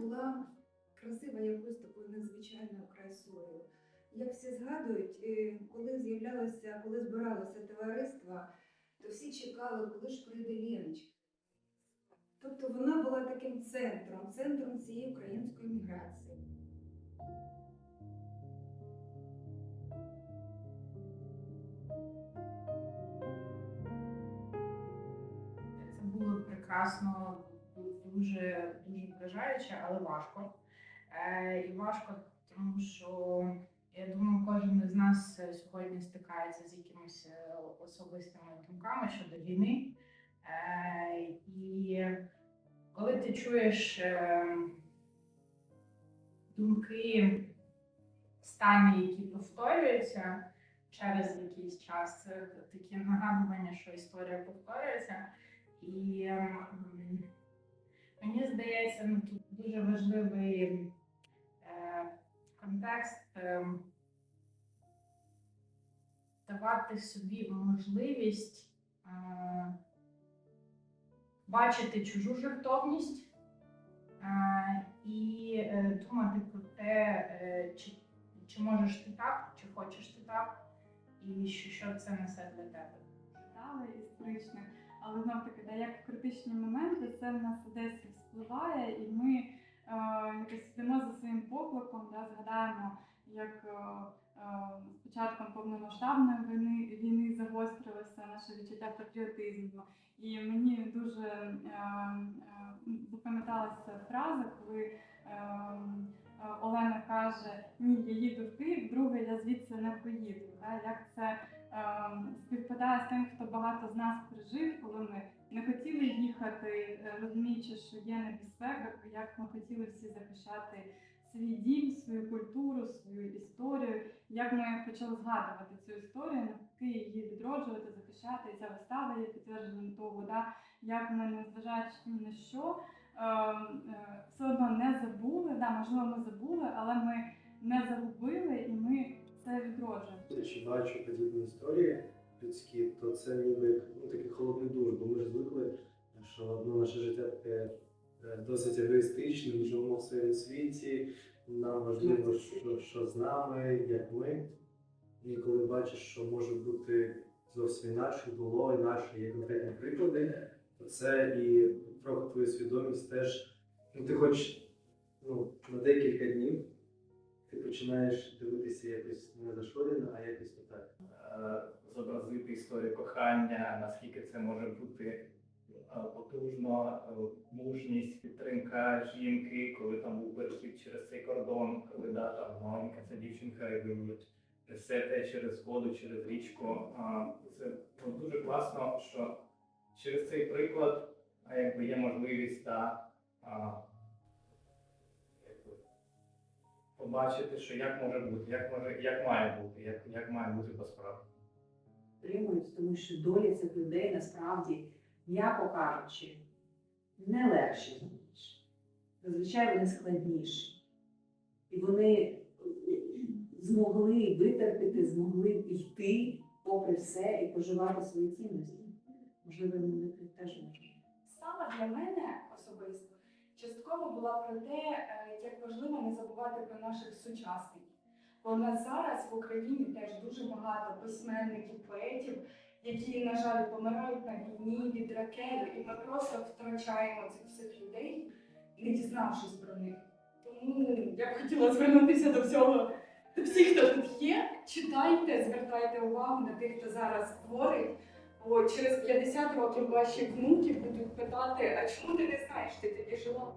була красива якоюсь такою незвичайною красою. Як всі згадують, е, коли з'являлося, коли збиралося товариство, то всі чекали, коли ж прийде Леночка. Тобто вона була таким центром, центром цієї української міграції. Це було прекрасно, дуже дуже але важко. Е, і важко, тому що я думаю, кожен із нас е, сьогодні стикається з якимись е, особистими думками щодо війни. Е, і коли ти чуєш е, думки, стани, які повторюються через якийсь час, це таке нагадування, що історія повторюється. І ем, мені здається, ну, тут дуже важливий е, контекст ем, давати собі можливість е, бачити чужу жертовність е, і е, думати про те, е, чи, чи можеш ти так, чи хочеш ти так, і що, що це несе для тебе. читали історичне, але знов таки, да, як критичні моменти це в нас десь вспливає, і ми е, якось йдемо за своїм покликом, да, згадаємо, як е, е, з початком повномасштабної війни, війни загострилося наше відчуття патріотизму. І мені дуже е, е, запам'яталася фраза, коли е, е, Олена каже: Ні, я їду в Київ, друге, я звідси не поїду. Да? Як це співпадає з тим, хто багато з нас пережив, коли ми не хотіли їхати, е, розуміючи, що є небезпека, як ми хотіли всі захищати свій дім, свою культуру, свою історію. Як ми почали згадувати цю історію, навпаки її відроджувати, захищати. І ця вистава є підтвердженням того, да? як ми, незважаючи ні на що, ем, е, все одно не забули. Да, можливо, ми забули, але ми не загубили і ми відроджуємо. Чи бачу подібні історії людські, то це ніби ну, такий холодний душ, бо ми ж звикли, що ну, наше життя таке е, досить егоїстичне, ми живемо в своєму світі, нам важливо, що, що з нами, як ми. І коли бачиш, що може бути зовсім інакше, було інакше, є конкретні приклади, то це і трохи твою свідомість теж, ну ти хоч ну, на декілька днів ти починаєш дивитися якось не зашорено, а якось не так. е, зобразити історію кохання, наскільки це може бути е, потужно, е, мужність, підтримка жінки, коли там був перехід через цей кордон, коли да, там маленька ця дівчинка і ви все те через воду, через річку. Це ну, дуже класно, що через цей приклад якби є можливість та, побачити, що як може бути, як може, як має бути, як, як має бути по-справді. підтримують, тому що доля цих людей насправді, м'яко кажучи, не легші за інші. Зазвичай вони складніші. І вони змогли витерпіти, змогли йти попри все і поживати свої цінності. Можливо, вони теж можуть. Саме для мене особисто частково була про те, е, як важливо не забувати про наших сучасників. Бо у нас зараз в Україні теж дуже багато письменників, поетів, які, на жаль, помирають на війні від ракет, і ми просто втрачаємо цих всіх людей, не дізнавшись про них. Тому я б хотіла звернутися до всього, до всіх, хто тут є. Читайте, звертайте увагу на тих, хто зараз творить. Бо через 50 років ваші внуки будуть питати, а чому ти не знаєш, ти тоді жила?